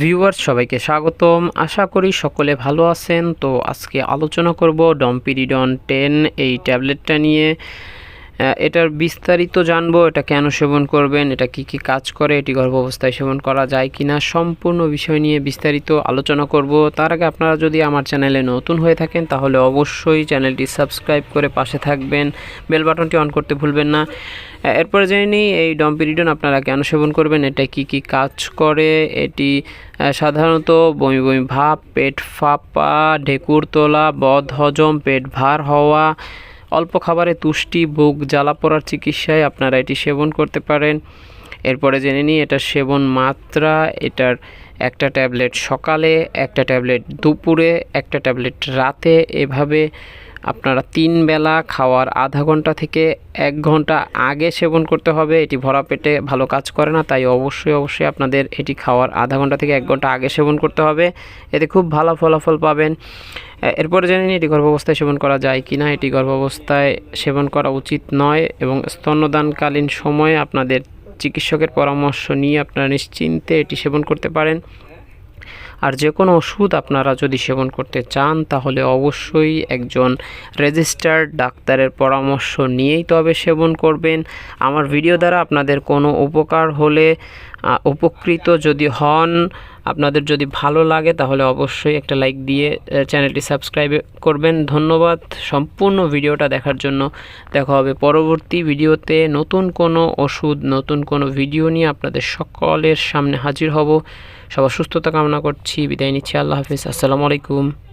Viewers সবাইকে স্বাগতম। আশা করি সকলে ভালো আছেন। তো আজকে আলোচনা করব ডম্পিডিডন টেন এই ট্যাবলেটটা নিয়ে। এটার বিস্তারিত জানব, এটা কেন সেবন করবেন, এটা কি কি কাজ করে, এটি গর্ভ অবস্থায় সেবন করা যায় কি না সম্পূর্ণ বিষয় নিয়ে বিস্তারিত আলোচনা করব। তার আগে আপনারা যদি আমার চ্যানেলে নতুন হয়ে থাকেন, তাহলে অবশ্যই চ্যানেলটি সাবস্ক্রাইব করে পাশে থাকবেন, বেল বাটনটি অন করতে ভুলবেন না। এরপরে জেনে নিই, এই ডম্পিরিডন আপনারা কেন সেবন করবেন, এটা কি কি কাজ করে, এটি সাধারণত বমি বমি ভাব, পেট ফাঁপা, ঢেকুর তোলা বদ হজম পেট ভার হওয়া অল্প খাবারে তুষ্টি, বুক, জ্বালা পড়ার চিকিৎসায় আপনারা এটি সেবন করতে পারেন। এরপরে জেনে নিই, এটার সেবন মাত্রা, এটার একটা ট্যাবলেট সকালে, একটা ট্যাবলেট দুপুরে, একটা ট্যাবলেট রাতে, এভাবে আপনারা তিন বেলা খাওয়ার আধা ঘণ্টা থেকে এক ঘণ্টা আগে সেবন করতে হবে। এটি ভরা পেটে ভালো কাজ করে না, তাই অবশ্যই অবশ্যই আপনাদের এটি খাওয়ার আধা ঘণ্টা থেকে এক ঘণ্টা আগে সেবন করতে হবে। এতে খুব ভালো ফলাফল পাবেন। এরপরে জেনে এটি গর্ভাবস্থায় সেবন করা যায় কি না এটি গর্ভাবস্থায় সেবন করা উচিত নয় এবং স্তন্যদানকালীন সময়ে আপনাদের চিকিৎসকের পরামর্শ নিয়ে আপনারা নিশ্চিন্তে এটি সেবন করতে পারেন। আর যে কোনো ওষুধ আপনারা যদি সেবন করতে চান, তাহলে অবশ্যই একজন রেজিস্টার্ড ডাক্তারের পরামর্শ নিয়েই তবে সেবন করবেন। আমার ভিডিও দ্বারা আপনাদের কোনো উপকার হলে উপকৃত যদি হন আপনাদের যদি ভালো লাগে, তাহলে অবশ্যই একটা লাইক দিয়ে চ্যানেলটি সাবস্ক্রাইব করবেন। ধন্যবাদ সম্পূর্ণ ভিডিওটা দেখার জন্য। দেখা হবে পরবর্তী ভিডিওতে। নতুন কোনো ওষুধ, নতুন কোনো ভিডিও নিয়ে আপনাদের সকলের সামনে হাজির হব। সবার সুস্থতা কামনা করছি। বিদায় নিচ্ছি। আল্লাহ হাফিজ। আসসালামু আলাইকুম।